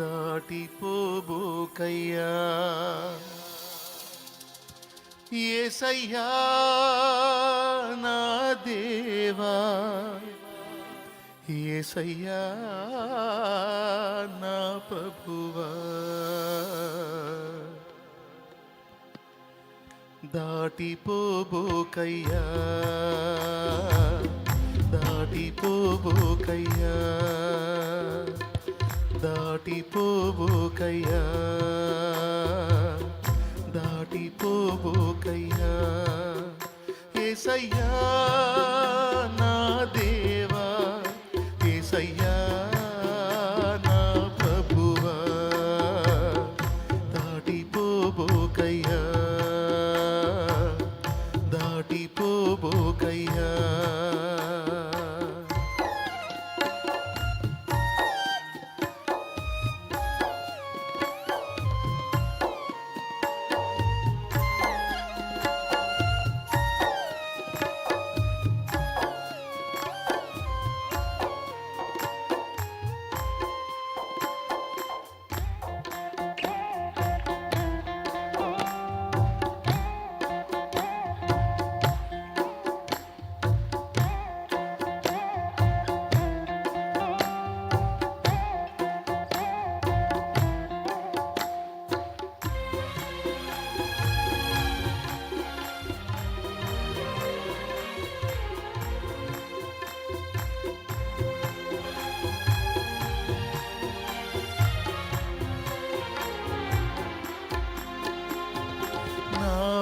దాటిపోబోకయ్యా ఏసయ్యా నా దేవా ఏసయ్యా నా ప్రభువా దాటిపోబోకయ్యా దాటిపోబోకయ్యా దాటిపోబోకయ్యా. దాటిపోబోకయ్యా. ఏసయ్యా నా దేవా. ఏసయ్యా నా ప్రభువా. దాటిపోబోకయ్యా.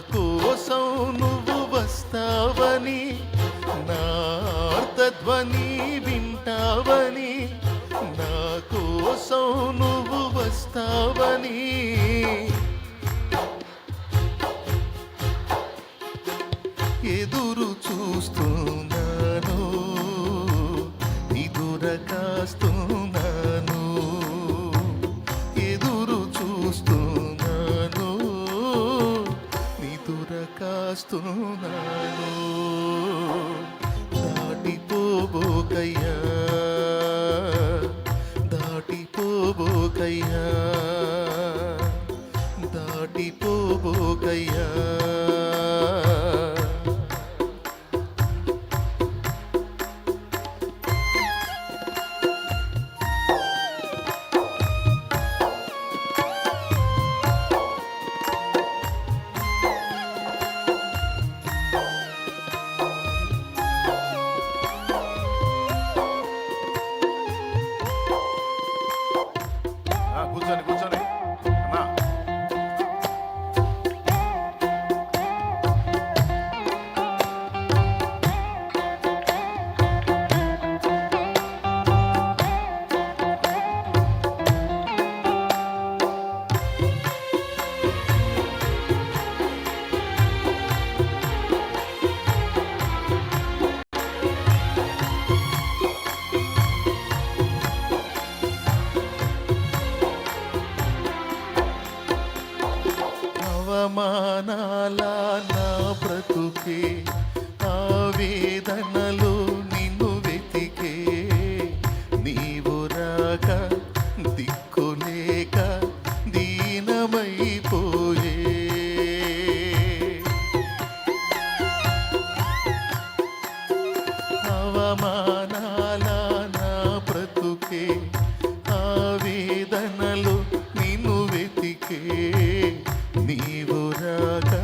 కోసం నువ్వు వస్తావని నార్తధ్వని వింటావని నా కోసం నువ్వు వస్తావని. ఎదురు చూస్తూ కాస్తున్నాను దాటిపోబోకయ్యా. దాటిపోబోకయ్యా. దాటిపోబోకయ్యా. నీవు రాగా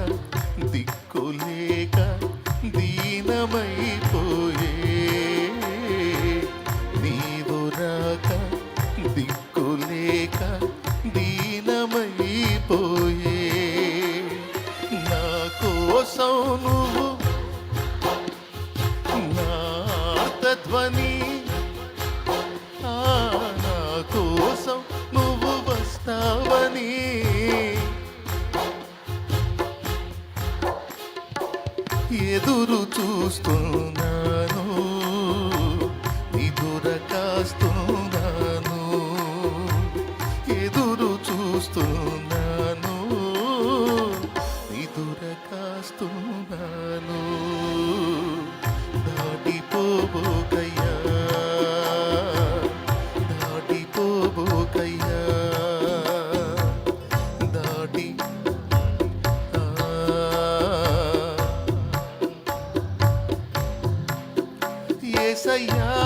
కాస్తున్నాను దాటిపోబోకయ్యా. దాటిపోబోకయ్యా. దాటి. ఏసయ్యా.